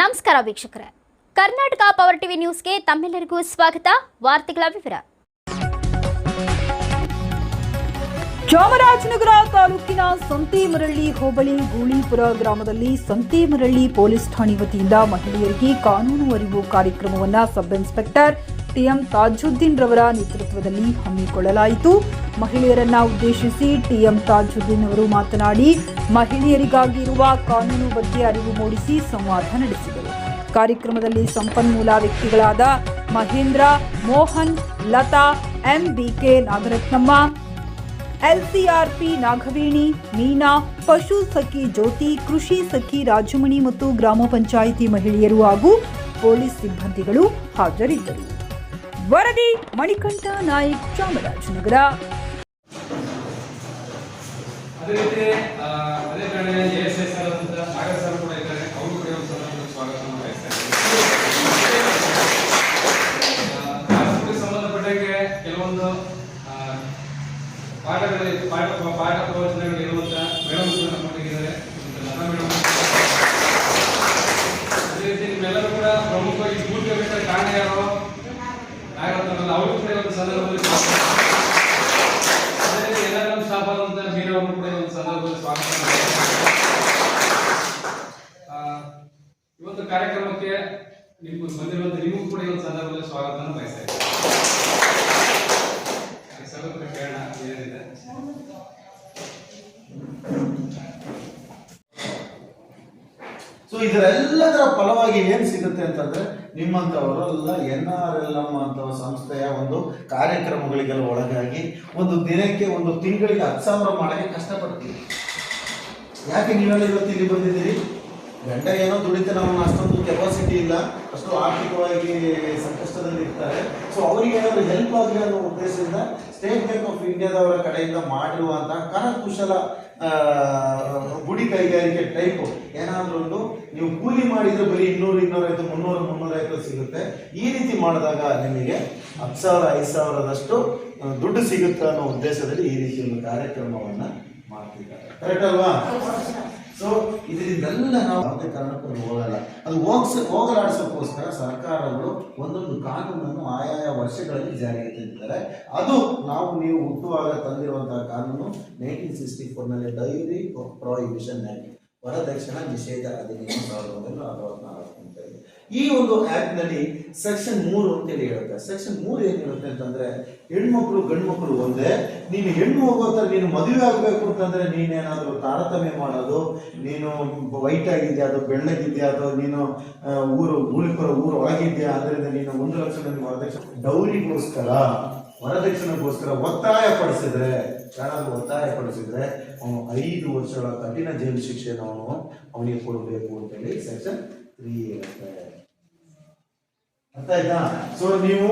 ನಮಸ್ಕಾರ ವೀಕ್ಷಕರೇ. Karnataka power TV ನ್ಯೂಸ್ಗೆ ತಮ್ಮೆಲ್ಲರಿಗೂ ಸ್ವಾಗತ. ವಾರ್ತೆಗಳ ವಿವರ. ಚಾಮರಾಜನಗರ ತಾಲೂಕಿನ ಸಂತೇಮರಳ್ಳಿ ಹೋಬಳಿ ಗೂಳಿಪುರ ಗ್ರಾಮದಲ್ಲಿ ಸಂತೇಮರಳ್ಳಿ ಪೊಲೀಸ್ ಠಾಣೆ ವತಿಯಿಂದ ಮಹಿಳೆಯರಿಗೆ ಕಾನೂನು ಅರಿವು ಕಾರ್ಯಕ್ರಮವನ್ನು ಸಬ್ ಇನ್ಸ್ಪೆಕ್ಟರ್ ಟಿಎಂ ತಾಜುದ್ದೀನ್ ರವರ ನೇತೃತ್ವದಲ್ಲಿ ಹಮ್ಮಿಕೊಳ್ಳಲಾಯಿತು. ಮಹಿಳೆಯರನ್ನ ಉದ್ದೇಶಿಸಿ ಟಿಎಂ ತಾಜುದ್ದೀನ್ ಅವರು ಮಾತನಾಡಿ, ಮಹಿಳೆಯರಿಗಾಗಿ ಇರುವ ಕಾನೂನು ಬಗ್ಗೆ ಅರಿವು ಮೂಡಿಸಿ ಸಂವಾದ ನಡೆಸಿದರು. ಕಾರ್ಯಕ್ರಮದಲ್ಲಿ ಸಂಪನ್ಮೂಲ ವ್ಯಕ್ತಿಗಳಾದ ಮಹೇಂದ್ರ, ಮೋಹನ್, ಲತಾ ಎಂಬಿಕೆ ನಾಗರತ್ನಮ್ಮ ಎಲ್ಸಿಆರ್ಪಿ ನಾಗವೇಣಿ, ಮೀನಾ, ಪಶು ಸಖಿ ಜ್ಯೋತಿ, ಕೃಷಿ ಸಖಿ ರಾಜಮಣಿ ಮತ್ತು ಗ್ರಾಮ ಪಂಚಾಯಿತಿ ಮಹಿಳೆಯರು ಹಾಗೂ ಪೊಲೀಸ್ ಸಿಬ್ಬಂದಿಗಳು ಹಾಜರಿದ್ದರು. ವರದಿ ಮಣಿಕಂಠ ನಾಯಕ್ ಚಾಮರಾಜನಗರ. ಅದೇ ರೀತಿ ಕೆಲವೊಂದು ಪಾಠಗಳಲ್ಲಿ ಪಾಠ ಪಾಠ ಮೇಡಮ್ ಅದೇ ರೀತಿ ನಿಮ್ಮೆಲ್ಲರೂ ಕೂಡ ಪ್ರಮುಖವಾಗಿ ಸ್ಫೂರ್ತಿ ಬೇಕಾದ ಕಾರಣ ಯಾರು ನಾಗರತ್ನಲ್ಲ ಅವರು ಕೂಡ ಒಂದು ಸಂದರ್ಭದಲ್ಲಿ ನಮ್ಮ ಸ್ಟಾಫ್ ಆದಂತ ಮೀರವರು ಕೂಡ ಒಂದು ಸ್ವಾಗತ ಇವತ್ತು ಕಾರ್ಯಕ್ರಮಕ್ಕೆ ನಿಮ್ಗೂ ಬಂದಿರುವಂತ ನಿಮಗೂ ಕೂಡ ಒಂದು ಸಂದರ್ಭದಲ್ಲಿ ಸ್ವಾಗತವನ್ನು ಬಯಸ್ತಾ ಇದ್ದೀನಿ. ಕೇಳೋಣ ಸೊ ಇದರೆಲ್ಲದರ ಫಲವಾಗಿ ಏನು ಸಿಗುತ್ತೆ ಅಂತಂದ್ರೆ ನಿಮ್ಮಂಥವರೆಲ್ಲ ಎನ್ ಆರ್ ಎಲ್ ಎಂ ಅಂತ ಸಂಸ್ಥೆಯ ಒಂದು ಕಾರ್ಯಕ್ರಮಗಳಿಗೆಲ್ಲ ಒಳಗಾಗಿ ಒಂದು ದಿನಕ್ಕೆ ಒಂದು ತಿಂಗಳಿಗೆ ಹತ್ತು ಸಾವಿರ ಮಾಡಕ್ಕೆ ಕಷ್ಟಪಡ್ತೀವಿ ಯಾಕೆ ನೀವೆಲ್ಲ ಇವತ್ತು ಇಲ್ಲಿ ಬಂದಿದ್ದೀರಿ? ಗಂಡ ಏನೋ ದುಡಿತಾನೆ ಅವನ ಅಷ್ಟೊಂದು ಕೆಪಾಸಿಟಿ ಇಲ್ಲ, ಅಷ್ಟು ಆರ್ಥಿಕವಾಗಿ ಸಂಕಷ್ಟದಲ್ಲಿ ಇರ್ತಾರೆ. ಸೊ ಅವರಿಗೆ ಏನಾದ್ರು ಹೆಲ್ಪ್ ಆಗಲಿ ಅನ್ನೋ ಉದ್ದೇಶದಿಂದ ಸ್ಟೇಟ್ ಬ್ಯಾಂಕ್ ಆಫ್ ಇಂಡಿಯಾದವರ ಕಡೆಯಿಂದ ಮಾಡಿರುವಂತಹ ಕರಕುಶಲ ಗುಡಿ ಕೈಗಾರಿಕೆ ಟೈಪ್ ಏನಾದ್ರೂ ಒಂದು ನೀವು ಕೂಲಿ ಮಾಡಿದ್ರೆ ಬರೀ ಇನ್ನೂರು ಇನ್ನೂರೈವತ್ತು ಮುನ್ನೂರು ಮುನ್ನೂರೈವತ್ತು ಸಿಗುತ್ತೆ. ಈ ರೀತಿ ಮಾಡಿದಾಗ ನಿಮಗೆ ಹತ್ತು ಸಾವಿರ ಐದು ಸಾವಿರದಷ್ಟು ದುಡ್ಡು ಸಿಗುತ್ತೆ ಅನ್ನೋ ಉದ್ದೇಶದಲ್ಲಿ ಈ ರೀತಿ ಒಂದು ಕಾರ್ಯಕ್ರಮವನ್ನ ಮಾಡ್ತಿದ್ದಾರೆ. ಕರೆಕ್ಟ್ ಅಲ್ವಾ? ಸೊ ಇದರಿಂದೆಲ್ಲ ನಾವು ಯಾವುದೇ ಕಾರಣಕ್ಕೂ ಹೋಗಲ್ಲ. ಅದು ಹೋಗ್ಸ ಹೋಗಲಾಡಿಸೋಕ್ಕೋಸ್ಕರ ಸರ್ಕಾರಗಳು ಒಂದೊಂದು ಕಾನೂನನ್ನು ಆಯಾಯ ವರ್ಷಗಳಲ್ಲಿ ಜಾರಿಗೆ ತಂದಿದ್ದಾರೆ. ಅದು ನಾವು, ನೀವು ಹುಟ್ಟುವಾಗ ತಂದಿರುವಂತಹ ಕಾನೂನು ನೈನ್ಟೀನ್ ಸಿಕ್ಸ್ಟಿ ಫೋರ್ನಲ್ಲಿ ಡೈರಿ ಪ್ರಾಹಿಬಿಷನ್ ಆಗಿ ವರದಕ್ಷಿಣ ನಿಷೇಧ ಅಧಿನಿಯಮ ಸಾವಿರದ ಒಂಬೈನೂರ ಅರವತ್ನಾಲ್ಕು. ಈ ಒಂದು ಆಕ್ಟ್ನಲ್ಲಿ ಸೆಕ್ಷನ್ ಮೂರು ಅಂತೇಳಿ ಹೇಳುತ್ತೆ. ಸೆಕ್ಷನ್ ಮೂರು ಏನು ಹೇಳುತ್ತೆ ಅಂತಂದ್ರೆ, ಹೆಣ್ಮಕ್ಳು ಗಂಡು ಮಕ್ಕಳು ಒಂದೇ, ನೀನು ಹೆಣ್ಣು ಹೋಗೋ ನೀನು ಮದುವೆ ಆಗಬೇಕು ಅಂತಂದ್ರೆ ನೀನೇನಾದರೂ ತಾರತಮ್ಯ ಮಾಡೋದು, ನೀನು ವೈಟ್ ಆಗಿದ್ಯಾ, ಅದು ಬೆಳ್ಳಗಿದ್ಯಾ ಅದು ನೀನು ಊರು ಊಳಿಪುರ ಊರು ಒಳಗಿದ್ಯಾ, ಅದರಿಂದ ನೀನು ಒಂದು ಲಕ್ಷ ವರದಕ್ಷಿಣೆ ಡೌರಿಗೋಸ್ಕರ, ವರದಕ್ಷಿಣೆಗೋಸ್ಕರ ಒತ್ತಾಯ ಪಡಿಸಿದ್ರೆ ಯಾರಾದ್ರೂ ಒತ್ತಾಯ ಪಡಿಸಿದ್ರೆ ಅವನು ಐದು ವರ್ಷಗಳ ಕಠಿಣ ಜೈಲು ಶಿಕ್ಷೆಯನ್ನು ಅವನು ಅವನಿಗೆ ಕೊಡಬೇಕು ಅಂತೇಳಿ ಸೆಕ್ಷನ್ ತ್ರೀ ಇರುತ್ತೆ. ಅರ್ಥ ಆಯ್ತಾ? ಸೊ ನೀವು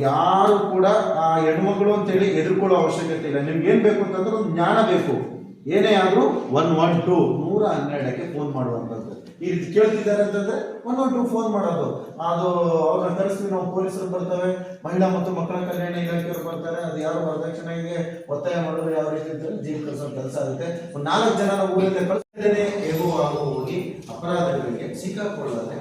ಯಾರು ಕೂಡ ಆ ಹೆಣ್ಮಕ್ಳು ಅಂತೇಳಿ ಹೆದರ್ಕೊಳ್ಳೋ ಅವಶ್ಯಕತೆ ಇಲ್ಲ. ನಿಮ್ಗೆ ಏನ್ ಬೇಕು ಅಂತಂದ್ರೆ ಒಂದು ಜ್ಞಾನ ಬೇಕು. ಏನೇ ಆದರೂ ಒನ್ ಒನ್ ಟು ನೂರ ಹನ್ನೆರಡಕ್ಕೆ ಫೋನ್ ಮಾಡುವಂಥದ್ದು. ಈ ರೀತಿ ಕೇಳ್ತಿದ್ದಾರೆ ಅಂತಂದ್ರೆ ಒನ್ ಒನ್ ಟು ಫೋನ್ ಮಾಡೋದು. ಅದು ಅವ್ರನ್ನ ಕರೆಸ್ತೀವಿ ನಾವು ಪೊಲೀಸರು ಬರ್ತವೆ ಮಹಿಳಾ ಮತ್ತು ಮಕ್ಕಳ ಕಲ್ಯಾಣ ಇಲಾಖೆಯವರು ಬರ್ತಾರೆ, ಅದು ಯಾರು ವರದಕ್ಷಿಣೆಗೆ ಒತ್ತಾಯ ಮಾಡೋದು ಯಾವ ರೀತಿ ಅಂತ ಜೀವ ಕಳಿಸೋ ಕೆಲಸ ಆಗುತ್ತೆ. ಒಂದು ನಾಲ್ಕು ಜನ ಊರಿಂದ ಕಳಿಸ್ತೇನೆ ಆಗೋ ಹೋಗಿ ಅಪರಾಧಗಳಿಗೆ ಸಿಕ್ಕಾಕೊಳ್ಳದೆ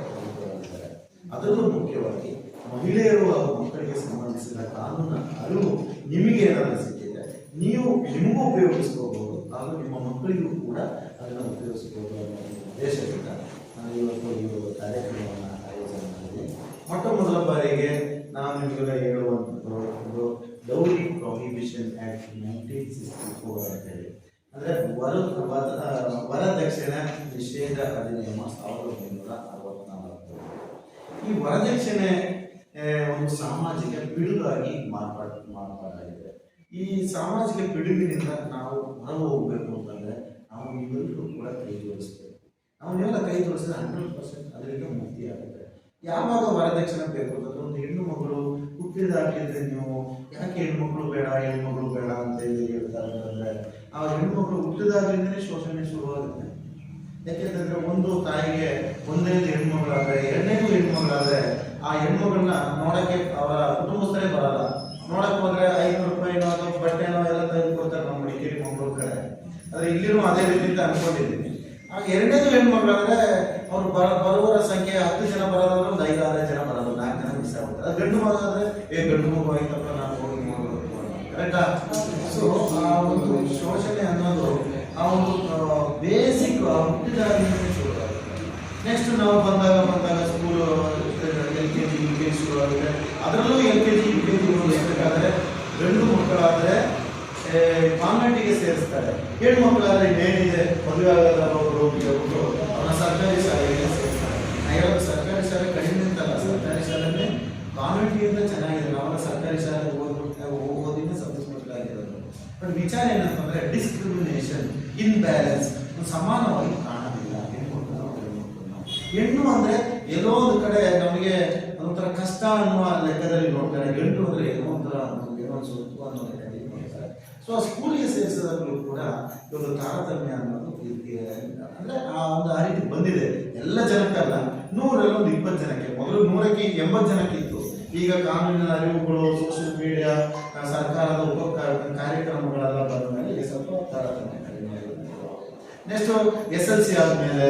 ಅದನ್ನು ಮುಖ್ಯವಾಗಿ ಮಹಿಳೆಯರು ಹಾಗೂ ಮಕ್ಕಳಿಗೆ ಸಂಬಂಧಿಸಿದ ಕಾನೂನು ಅರಿವು ನಿಮಗೆ ಏನಾದರೂ ಸಿಕ್ಕಿದೆ ನೀವು ನಿಮಗೂ ಉಪಯೋಗಿಸ್ಕೋಬಹುದು. ಹಾಗೂ ನಿಮ್ಮ ಮಕ್ಕಳಿಗೂ ಕೂಡ ಅದನ್ನು ಉಪಯೋಗಿಸಬಹುದು ಅನ್ನೋ ಒಂದು ಉದ್ದೇಶದಿಂದ ನಾನು ಇವತ್ತು ಈ ಕಾರ್ಯಕ್ರಮವನ್ನು ಆಯೋಜನೆ ಮಾಡಿದ್ದೀನಿ ಮೊಟ್ಟ ಮೊದಲ ಬಾರಿಗೆ ನಾನು ನಿಮಗೆಲ್ಲ ಹೇಳುವಂಥದ್ದು ಒಂದು dowry prohibition act nineteen sixty four ಅಂತೇಳಿ ಅಂದರೆ ವರ, ವರ- ವರದಕ್ಷಿಣೆ ನಿಷೇಧ ಅಧಿನಿಯಮ ಸಾವಿರದ ಒಂಬೈನೂರ ಅರವತ್ನಾಲ್ಕು. ಈ ವರದಕ್ಷಿಣೆ ಒಂದು ಸಾಮಾಜಿಕ ಪಿಡುಗಾಗಿ ಮಾರ್ಪಾಡು, ಮಾರ್ಪಾಡಾಗಿದೆ. ಈ ಸಾಮಾಜಿಕ ಪಿಡುಗಿನಿಂದ ನಾವು ಹೊರ ಹೋಗ್ಬೇಕು ಅಂತಂದ್ರೆ ನಾವು ಇವೆಲ್ಲರೂ ಕೂಡ ಕೈ ನಾವು ನೀವೆಲ್ಲ ಕೈ ಜೋಡಿಸಿದ್ರೆ ಹಂಡ್ರೆಡ್ ಪರ್ಸೆಂಟ್ ಅದರಿಂದ ಮುಕ್ತಿ ಆಗುತ್ತೆ. ಯಾವಾಗ ವರದಕ್ಷಿಣೆ ಬೇಕು ಅಂತಂದ್ರೆ ಒಂದು ಹೆಣ್ಣು ಮಗಳು ಹುಟ್ಟಿದಾಗಿದ್ರೆ ನೀವು, ಯಾಕೆ ಹೆಣ್ಮಕ್ಳು ಬೇಡ ಹೆಣ್ಮಕ್ಳು ಬೇಡ ಅಂತ ಹೇಳಿ ಹೇಳ್ತಾರೆ ಅಂತಂದ್ರೆ, ಆ ಹೆಣ್ಮಕ್ಳು ಹುಟ್ಟಿದಾಗಲಿಂದಲೇ ಶೋಷಣೆ ಶುರುವಾಗುತ್ತೆ. ಯಾಕೆಂತಂದ್ರೆ ಒಂದು ತಾಯಿಗೆ ಒಂದನೇದು ಹೆಣ್ಮಗಳಾದ್ರೆ ಎರಡನೇದು ಹೆಣ್ಮಗಳಾದ್ರೆ ಆ ಹೆಣ್ಮಗಳನ್ನ ನೋಡಕ್ಕೆ ಅವರ ಕುಟುಂಬಸ್ಥರೇ ಬರಲ್ಲ. ನೋಡಕ್ ಹೋದ್ರೆ ಐನೂರು ರೂಪಾಯಿನೋ ಅಥವಾ ಬಟ್ಟೆನೋ ಎಲ್ಲ ತೆಗೆದು ಕೊಡ್ತಾರೆ ನಮ್ಮ ಮಡಿಕೇರಿ ಮಂಗಳೂರು ಕಡೆ ಆದ್ರೆ ಇಲ್ಲಿನೂ ಅದೇ ರೀತಿ ಅಂತ ಅನ್ಕೊಂಡಿದ್ದೀನಿ. ಆಗ ಎರಡನೇದು ಹೆಣ್ಮಗಳಾದ್ರೆ ಅವ್ರು ಬರ- ಬರುವವರ ಸಂಖ್ಯೆ ಹತ್ತು ಜನ ಬರೋದಾದ್ರೆ ಒಂದು ಐದು, ಆರು ಜನ ಬರೋದು, ನಾಲ್ಕು ಜನ ಮಿಸ್ ಆಗುತ್ತೆ. ಅದು ಗಂಡು ಮಗ ಆದ್ರೆ, ಏ, ಗಂಡು ಮಗು ಆಯ್ತಪ್ಪ, ನಾನು ಹೋಗಿ ಕರೆಕ್ಟಾ ಸೊ ಆ? ಒಂದು ಶೋಷಣೆ ಅನ್ನೋದು ಆ ಒಂದು ಬೇಸಿಕ್ ನೆಕ್ಸ್ಟ್ ನಾವು ಬಂದಾಗ ಬಂದಾಗ school L K G, U K G ಶುರು ಆಗುತ್ತೆ. ಅದರಲ್ಲೂ L K G U K G ಇರಬೇಕಾದ್ರೆ ಗಂಡು ಮಕ್ಕಳಾದ್ರೆ ಕಾನ್ವೆಂಟಿಗೆ ಸೇರಿಸ್ತಾರೆ. ಹೆಣ್ಣು ಮಕ್ಕಳಾದ್ರೆ ಇನ್ನೇನಿದೆ ಮದುವೆ ಆಗಲ್ಲ ಅವರು ಒಬ್ರು ಅವನ ಸರ್ಕಾರಿ ಶಾಲೆಗೆ ಸೇರಿಸ್ತಾರೆ. ಸರ್ಕಾರಿ ಶಾಲೆ ಕಡಿಮೆ ಅಂತಲ್ಲ. ಸರ್ಕಾರಿ ಶಾಲೆನೇ ಕಾನ್ವೆಂಟಿಗಿಂತ ಚೆನ್ನಾಗಿದೆ. ನಾವೆಲ್ಲ ಸರ್ಕಾರಿ ಶಾಲೆ ಓದ್ಬಿಟ್ಟು ಓದಿನ ಸಂತೋಷಪಟ್ಟಾಗಿರೋದು ಬಟ್ ವಿಚಾರ ಏನಂತಂದ್ರೆ ಡಿಸ್ಕ್ರಿಮಿನೇಷನ್ ಇನ್ಬ್ಯಾಲೆನ್ಸ್ ಸಮಾನವಾಗಿ ಕಾಣೋದಿಲ್ಲ. ಹೆಣ್ಣು ಮಕ್ಕಳು ಹೆಣ್ಣು ಅಂದ್ರೆ ಎಲ್ಲೋ ಒಂದು ಕಡೆ ನಮಗೆ ಒಂಥರ ಕಷ್ಟ ಅನ್ನುವ ಲೆಕ್ಕದಲ್ಲಿ ನೋಡ್ತಾರೆ. ಗಂಡು ಅಂದ್ರೆ ಏನೋ ಒಂಥರ ಏನೋ ಸ್ವಲ್ಪ ಅನ್ನೋ ಲೆಕ್ಕದಲ್ಲಿ ಸೊ ಸ್ಕೂಲಿಗೆ ಸೇರಿಸಿದಾಗಲೂ ಕೂಡ ಒಂದು ತಾರತಮ್ಯ ಅನ್ನೋದು. ಅಂದ್ರೆ ಆ ಒಂದು ಆ ರೀತಿ ಬಂದಿದೆ. ಎಲ್ಲ ಜನಕ್ಕಲ್ಲ, ನೂರಲ್ಲಿ ಒಂದು ಇಪ್ಪತ್ತು ಜನಕ್ಕೆ, ಮೊದಲು ನೂರಕ್ಕೆ ಎಂಬತ್ತು ಜನಕ್ಕೆ ಇತ್ತು. ಈಗ ಕಾನೂನಿನ ಅರಿವುಗಳು ಸೋಷಿಯಲ್ ಮೀಡಿಯಾ ಸರ್ಕಾರದ ಉಪ ಕಾರ್ಯಕ್ರಮಗಳೆಲ್ಲ ಬಂದ ಮೇಲೆ ಸ್ವಲ್ಪ ತಾರತಮ್ಯ ಕಡಿಮೆ ನೆಕ್ಸ್ಟ್ ಎಸ್ ಎಲ್ ಸಿ ಆದ್ಮೇಲೆ